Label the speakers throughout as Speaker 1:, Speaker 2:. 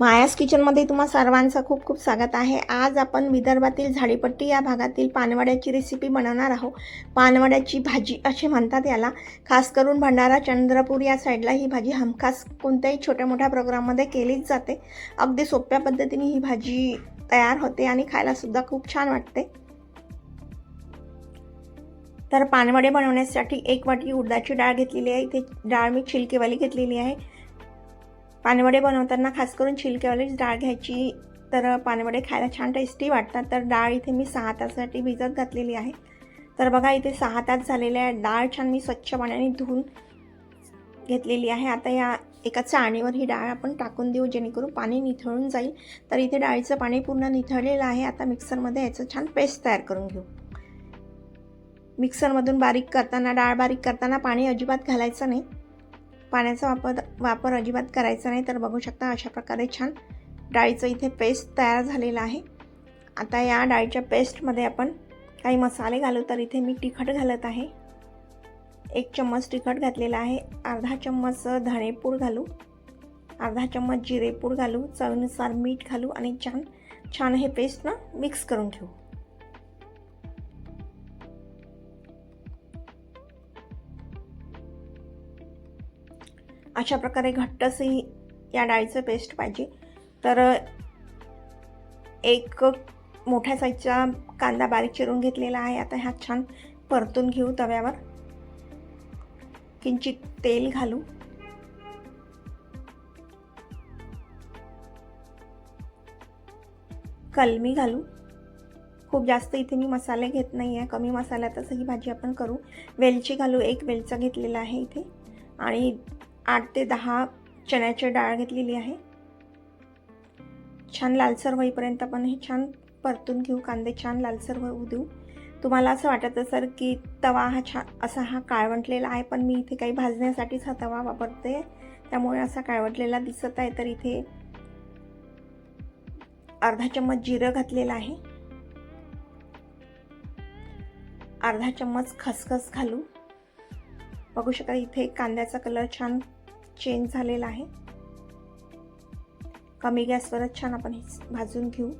Speaker 1: मायास किचनमध्ये तुम्हा सर्वांचं खूप खूप स्वागत आहे. आज आपण विदर्भातील झाडीपट्टी या भागातील पानवड्याची रेसिपी बनवणार आहोत. पानवड्याची भाजी असे म्हणतात याला. खास करून भंडारा चंद्रपूर या साईडला ही भाजी हमखास कोणत्याही छोट्या मोठ्या प्रोग्राममध्ये केलीच जाते. अगदी सोप्या पद्धतीने ही भाजी तयार होते आणि खायलासुद्धा खूप छान वाटते. तर पानवडे बनवण्यासाठी एक वाटी उडदाची डाळ घेतलेली आहे. इथे डाळ मी छिलकेवाली घेतलेली आहे. पानवडे बनवताना खास करून छिलकेवालीच डाळ घ्यायची. तर पानवडे खायला छान टेस्टी वाटतात. तर डाळ इथे मी सहा तासासाठी भिजत घातलेली आहे. तर बघा इथे सहा तास झालेले आहे. डाळ छान मी स्वच्छ पाण्याने धुवून घेतलेली आहे. आता या एका चाळणीवर ही डाळ आपण टाकून देऊ जेणेकरून पाणी निथळून जाईल. तर इथे डाळीचं पाणी पूर्ण निथळलेलं आहे. आता मिक्सरमध्ये याचं छान पेस्ट तयार करून घेऊ. मिक्सरमधून बारीक करताना डाळ बारीक करताना पाणी अजिबात घालायचं नाही. पाण्याचा वापर वापर अजिबात करायचा नाही. तर बघू शकता अशा प्रकारे छान डाळीचं इथे पेस्ट तयार झालेलं आहे. आता या डाळीच्या पेस्टमध्ये आपण काही मसाले घालू. तर इथे मी तिखट घालत आहे. एक चम्मच तिखट घातलेला आहे. अर्धा चम्मच धणेपूड घालू. अर्धा चम्मच जिरेपूड घालू. चवीनुसार मीठ घालू आणि छान छान हे पेस्ट ना मिक्स करून घेऊ. अशा प्रकारे घट्टसही या डाळीचं पेस्ट पाहिजे. तर एक मोठ्या साईजचा कांदा बारीक चिरून घेतलेला आहे. आता ह्या छान परतून घेऊ तव्यावर. किंचित तेल घालू. कलमी घालू. खूप जास्त इथे मी मसाले घेत नाही आहे कमी मसाल्यातच ही भाजी आपण करू. वेलची घालू. एक वेलचा घेतलेला आहे इथे. आणि आठ ते दहा चण्याची डाळ घेतलेली आहे. छान लालसर होईपर्यंत आपण हे छान परतून घेऊ. कांदे छान लालसर होऊ देऊ तुम्हाला असं वाटत असेल की तवा हा छान असा हा काळवंटलेला आहे पण मी इथे काही भाजण्यासाठीच हा तवा वापरते. त्यामुळे असा काळवटलेला दिसत आहे. तर इथे अर्धा चम्मच जिरं घातलेलं आहे. अर्धा चम्मच खसखस घालू. बघू शकता इथे कांद्याचा कलर छान चेंज झालेला आहे. कमी गॅसवरच छान आपण हे भाजून घेऊ.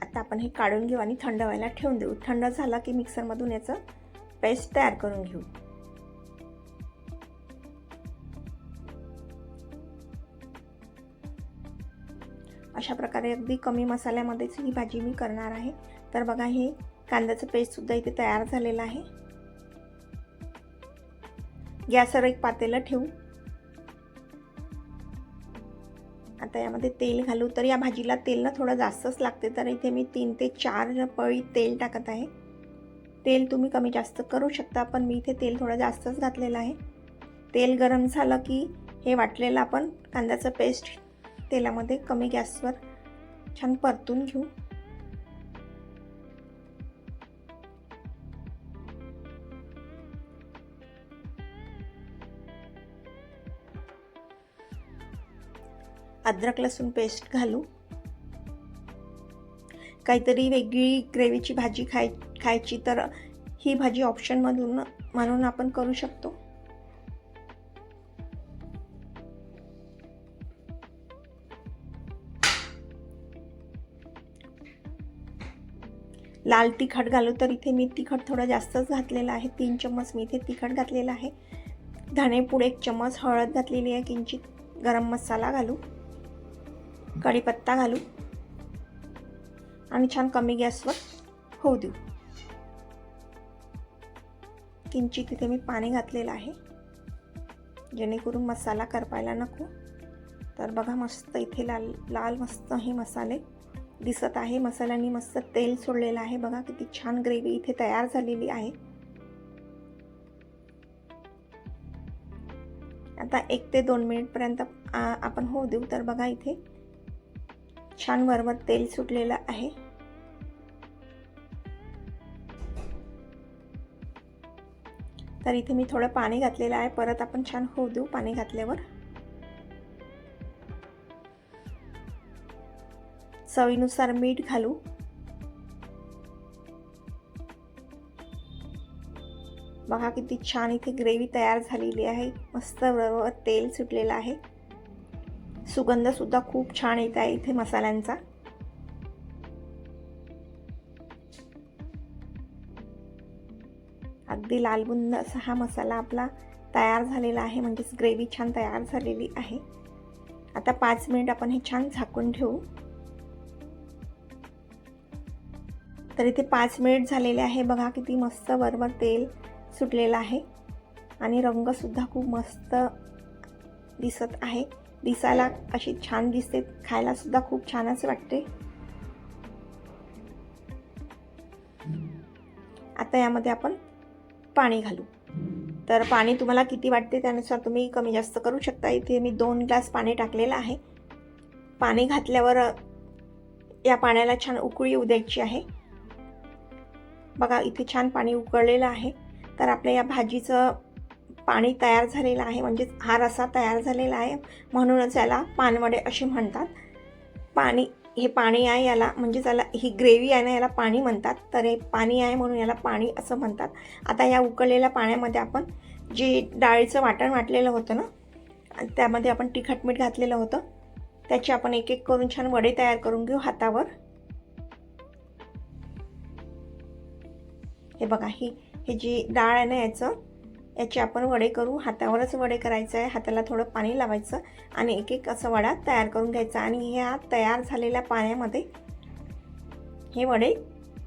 Speaker 1: आता आपण हे काढून घेऊ आणि थंड व्हायला ठेवून देऊ. थंड झाला की मिक्सरमधून याचं पेस्ट तयार करून घेऊ. अशा प्रकारे अगदी कमी मसाल्यामध्येच ही भाजी मी करणार आहे. तर बघा हे कांद्याचं पेस्टसुद्धा इथे तयार झालेलं आहे. गॅसवर एक पातेलं ठेवू. आता यामध्ये तेल घालू. तर या भाजीला तेल ना थोडं जास्तच लागते. तर इथे मी तीन ते चार पळी तेल टाकत आहे. तेल तुम्ही कमी जास्त करू शकता पण मी इथे तेल थोडं जास्तच घातलेलं आहे. तेल गरम झालं की हे वाटलेलं आपण कांद्याचं पेस्ट तेलामध्ये कमी गॅसवर छान परतून घेऊ. अद्रक लसूण पेस्ट घालू. काहीतरी वेगळी ग्रेव्हीची भाजी खाय खायची तर ही भाजी ऑप्शनमधून म्हणून आपण करू शकतो. लाल तिखट घालू तर इथे मी तिखट थोडं जास्तच घातलेलं आहे. तीन चम्मच मी इथे तिखट घातलेलं आहे. धणेपूड एक चम्मच हळद घातलेली आहे किंचित. गरम मसाला घालू. कढीपत्ता घालू. आणि छान कमी गॅसवर होऊ देऊ. किंचित तिथे मी पाणी घातलेलं आहे. जेणेकरून मसाला करपायला नको. तर बघा मस्त इथे लाल लाल मस्त हे मसाले दिसत आहे. मसाल्यांनी मस्त तेल सोडलेलं आहे. बघा किती छान ग्रेव्ही इथे तयार झालेली आहे. आता एक ते दोन मिनिटपर्यंत आपण होऊ देऊ. तर बघा इथे छान वरवर तेल सुटलेलं आहे. तर इथे मी थोडं पाणी घातलेलं आहे. परत आपण छान होऊ देऊ पाणी घातल्यावर. चवीनुसार मीठ घालू. बघा किती छान इथे ग्रेव्ही तयार झालेली आहे. मस्त बरोबर तेल सुटलेलं आहे. सुगंधसुद्धा खूप छान येत आहे इथे मसाल्यांचा. अगदी लालबुंद असा हा मसाला आपला तयार झालेला आहे. म्हणजेच ग्रेव्ही छान तयार झालेली आहे. आता पाच मिनिट आपण हे छान झाकून ठेवू. तर इथे पाच मिनिट झालेले आहे. बघा किती मस्त बरोबर तेल सुटलेलं आहे. आणि रंगसुद्धा खूप मस्त दिसत आहे. दिसायला अशी छान दिसते. खायलासुद्धा खूप छानच वाटते. आता यामध्ये आपण पाणी घालू. तर पाणी तुम्हाला किती वाटते त्यानुसार तुम्ही कमी जास्त करू शकता. इथे मी दोन ग्लास पाणी टाकलेलं आहे. पाणी घातल्यावर या पाण्याला छान उकळी येऊ द्यायची आहे. बघा इथे छान पाणी उकळलेलं आहे. तर आपल्या या भाजीचं पाणी तयार झालेलं आहे. म्हणजेच हा रसा तयार झालेला आहे. म्हणूनच याला पानवडे असे म्हणतात. पाणी हे पाणी आहे याला म्हणजे त्याला ही ग्रेव्ही आहे ना याला पाणी म्हणतात. तर हे पाणी आहे म्हणून याला पाणी असं म्हणतात. आता या उकळलेल्या पाण्यामध्ये आपण जे डाळीचं वाटण वाटलेलं होतं ना त्यामध्ये आपण तिखट मीठ घातलेलं होतं. त्याचे आपण एक एक करून छान वडे तयार करून घेऊ हातावर. हे बघा ही हे जी डाळ आहे ना याचं याचे आपण वडे करू. हातावरच वडे करायचं आहे. हाताला थोडं पाणी लावायचं आणि एक एक असं वडा तयार करून घ्यायचा आणि ह्या तयार झालेल्या पाण्यामध्ये हे वडे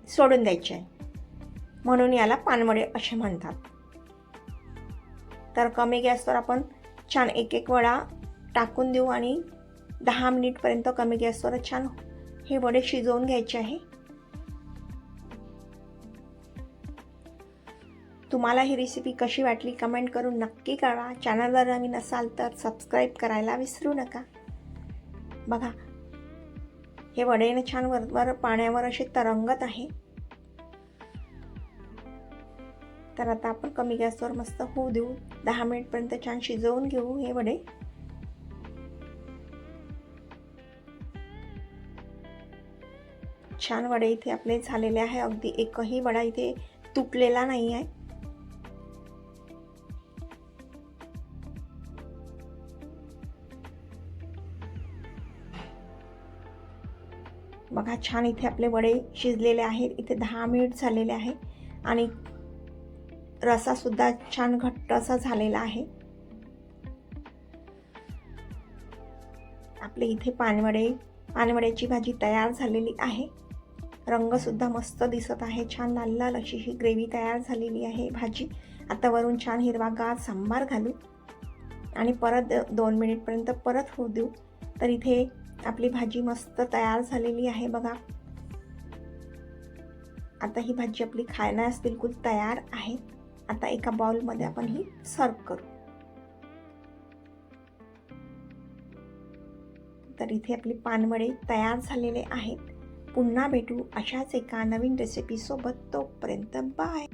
Speaker 1: सोडून द्यायचे आहे. म्हणून याला पानवडे असे म्हणतात. तर कमी गॅसवर आपण छान एक एक वडा टाकून देऊ आणि दहा मिनिटपर्यंत कमी गॅसवर छान हे वडे शिजवून घ्यायचे आहे. तुम्हाला ही रेसिपी कशी वाटली कमेंट करून नक्की कळवा. चॅनलवर नवीन असाल तर सबस्क्राईब करायला विसरू नका. बघा हे वडेने छान वरवर पाण्यावर असे तरंगत आहे. तर आता आपण कमी गॅसवर मस्त होऊ देऊ. दहा मिनिटपर्यंत छान शिजवून घेऊ हे वडे. छान वडे इथे आपले झालेले आहे. अगदी एकही वडा इथे तुटलेला नाही आहे. बघा छान इथे आपले वडे शिजलेले आहेत. इथे दहा मिनिट झालेले आहे. आणि रसासुद्धा छान घट्ट असा झालेला आहे. आपले इथे पानवडे पानवड्याची भाजी तयार झालेली आहे. रंगसुद्धा मस्त दिसत आहे. छान लाल लाल अशी ही ग्रेव्ही तयार झालेली आहे भाजी. आता वरून छान हिरवागार सांबार घालू. आणि परत दोन मिनिटपर्यंत परत होऊ देऊ. तर इथे आपली भाजी मस्त तयार झालेली आहे बघा. आता ही भाजी आपली खाण्यास बिलकुल तयार आहे. आता एका बाउलमध्ये आपण ही सर्व करू. तर इथे आपली पानवडे तयार झालेले आहेत. पुन्हा भेटू अशाच एका नवीन रेसिपीसोबत तोपर्यंत बाय